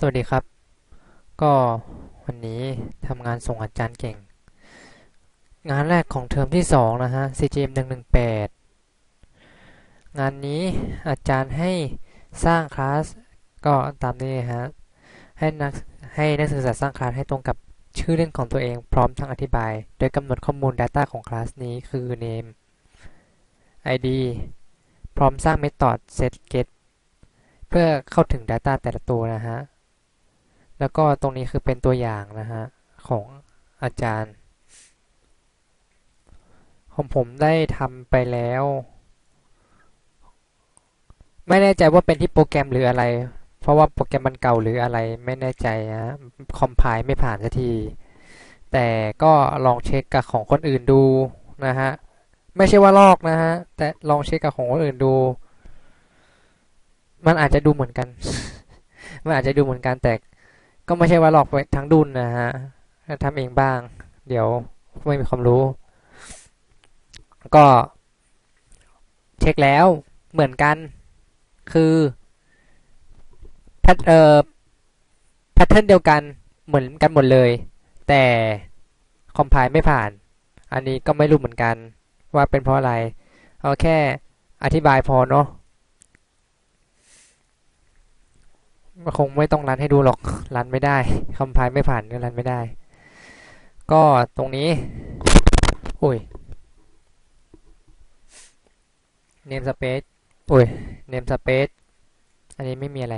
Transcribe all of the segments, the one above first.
สวัสดีครับ ก็วันนี้ทำงานส่งอาจารย์เก่ง งานแรกของเทอมที่สองนะฮะ CGM 118 งานนี้อาจารย์ให้สร้างคลาส ก็ตามนี้ฮะ ให้นักให้นักศึกษาสร้างคลาสให้ตรงกับชื่อเล่นของตัวเองพร้อมทั้งอธิบาย โดยกำหนดข้อมูล Data ของคลาสนี้คือ name id พร้อมสร้าง method set get เพื่อเข้าถึง Data แต่ละตัวนะฮะ แล้วก็ตรงนี้คือเป็นตัวอย่างนะฮะของอาจารย์ของผมได้ทำไปแล้ว ไม่แน่ใจว่าเป็นที่โปรแกรมหรืออะไร เพราะว่าโปรแกรมมันเก่าหรืออะไรไม่แน่ใจนะคอมไพล์ไม่ผ่านสักที แต่ก็ลองเช็คกับของคนอื่นดูนะฮะไม่ใช่ว่าลอกนะฮะแต่ลองเช็คกับของคนอื่นดู มันอาจจะดูเหมือนกัน มันอาจจะดูเหมือนกันแต่ ก็ไม่ใช่ว่าหลอกไปทั้งดุนนะฮะทำเองบ้าง เดี๋ยวไม่มีความรู้ ก็เช็คแล้วเหมือนกัน คือแพทเอ่อแพทเทิร์นเดียวกันเหมือนกันหมดเลย แต่คอมไพล์ไม่ผ่าน อันนี้ก็ไม่รู้เหมือนกัน ว่าเป็นเพราะอะไร เอาแค่อธิบายพอเนาะ คงไม่ต้องรันให้ดูหรอก รันไม่ได้คอมไพล์ไม่ผ่านก็รันไม่ได้ ก็ตรงนี้โอ้ย namespace โอ้ย namespace อันนี้ไม่มีอะไร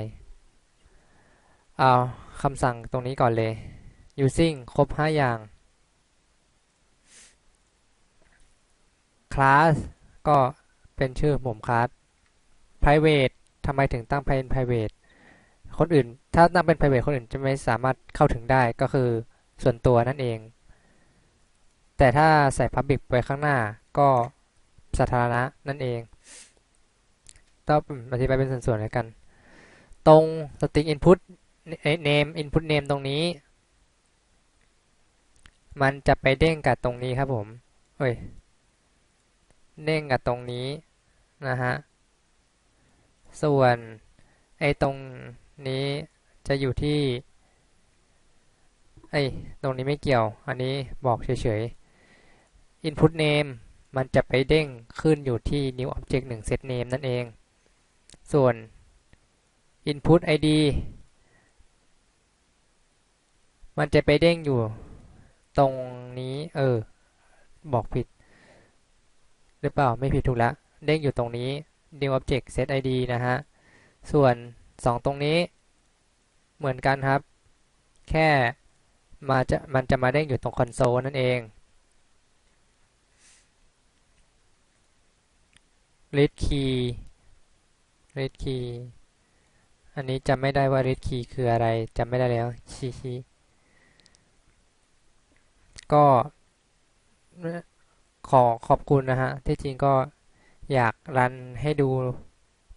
เอาคำสั่งตรงนี้ก่อนเลย using ครบ 5 อย่าง class ก็เป็นชื่อผม class private ทำไมถึงตั้งเป็น private คนอื่น ถ้าตั้งเป็น private คนอื่นจะไม่สามารถเข้าถึงได้ก็คือส่วนตัวนั่นเอง แต่ถ้าใส่ public ไว้ข้างหน้าก็สาธารณะนั่นเองต้องอธิบายเป็นส่วนๆแล้วกัน ตรง string input name input name ตรงนี้ มันจะไปเด้งกับตรงนี้ครับผมเอ้ยเด้งกับตรงนี้นะฮะ ส่วนไอ้ตรง นี้จะอยู่ที่ไอ้ตรงนี้ไม่เกี่ยว อันนี้บอกเฉยๆ input name มันจะไปเด้งขึ้นอยู่ที่ new object 1 set name นั่นเอง ส่วน input id มันจะไปเด้งอยู่ตรงนี้ เออ บอกผิด หรือเปล่า ไม่ผิดถูกแล้ว เด้งอยู่ตรงนี้ new object set id นะฮะ ส่วน สองตรงนี้เหมือนกันครับ แค่มาจะมันจะมาเด้งอยู่ตรงคอนโซลนั่นเอง read key read key อันนี้จำไม่ได้ว่า read key คืออะไรจำไม่ได้แล้วชีชีก็ขอขอบคุณนะฮะ ที่จริงก็อยากรันให้ดู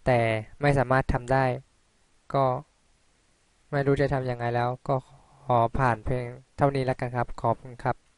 แต่ไม่สามารถทำได้ ก็ไม่รู้จะทำยังไงแล้ว ก็ขอผ่านเพลงเท่านี้แล้วกันครับ ขอบคุณครับ